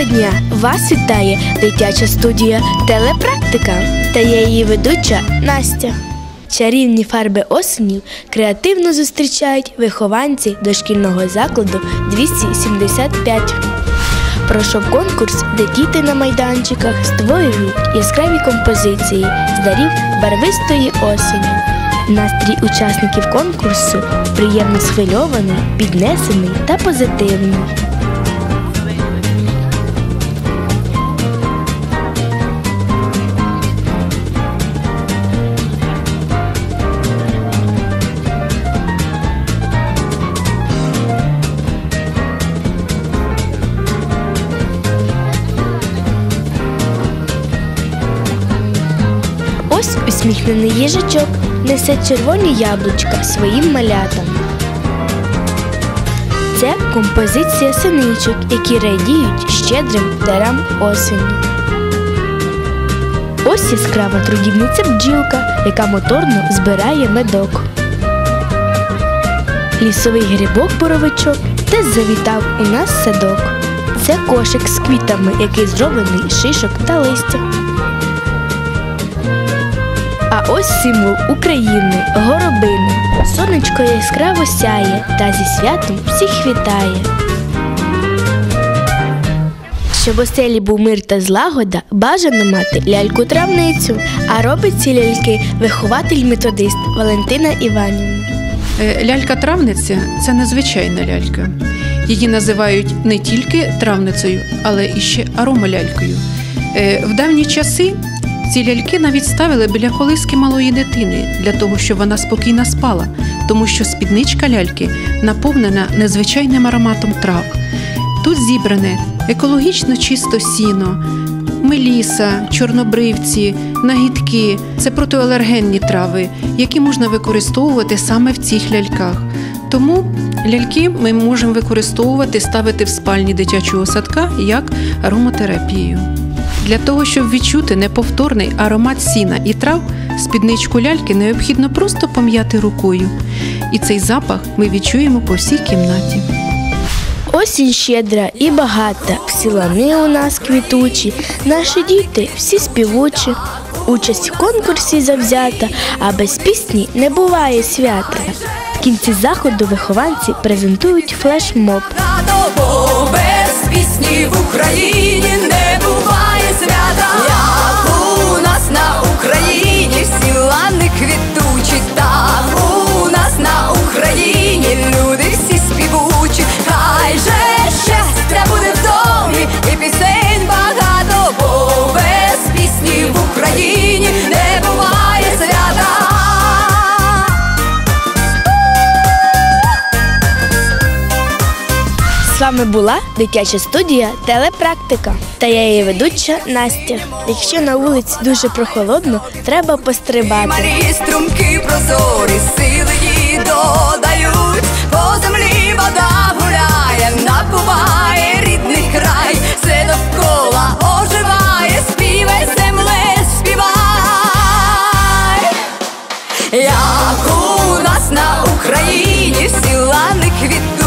Доброго дня! Вас вітає дитяча студія Телепрактика та я її ведуча Настя. Чарівні фарби осені креативно зустрічають вихованці дошкільного закладу 275. Пройшов конкурс, де діти на майданчиках створюють яскраві композиції з дарів барвистої осені. Настрій учасників конкурсу приємно схвильований, піднесений та позитивний. Ось усміхнений їжачок несе червоні яблучка своїм малятам. Це композиція синичок, які радіють щедрим дарам осені. Ось яскрава трудівниця бджілка, яка моторно збирає медок. Лісовий грибок боровичок теж завітав у нас садок. Це кошик з квітами, який зроблений з шишок та листя. А ось символ України горобини. Сонечко яскраво сяє та зі святом всіх вітає. Щоб у селі був мир та злагода, бажано мати ляльку-травницю. А робить ці ляльки вихователь-методист Валентина Іванівна. Е, Лялька-травниця це незвичайна лялька. Її називають не тільки травницею, але і ще аромалялькою. Е, В давні часи ці ляльки навіть ставили біля колиски малої дитини для того, щоб вона спокійно спала, тому що спідничка ляльки наповнена незвичайним ароматом трав. Тут зібране екологічно чисто сіно, меліса, чорнобривці, нагідки це протиалергенні трави, які можна використовувати саме в цих ляльках. Тому ляльки ми можемо використовувати, ставити в спальні дитячого садка як ароматерапію. Для того, щоб відчути неповторний аромат сіна і трав, спідничку ляльки необхідно просто пом'яти рукою. І цей запах ми відчуємо по всій кімнаті. Осінь щедра і багата, всі лани у нас квітучі, наші діти всі співучі. Участь в конкурсі завзята, а без пісні не буває свята. В кінці заходу вихованці презентують флешмоб. Без пісні в Україні не Вами була дитяча студія Телепрактика та я її ведуча Настя. Якщо на вулиці дуже прохолодно, треба пострибати. Марії струмки прозорі, сили її додають, по землі вода гуляє, набуває рідний край, все довкола оживає, співай земле, співай. Як у нас на Україні всі не квітнуть,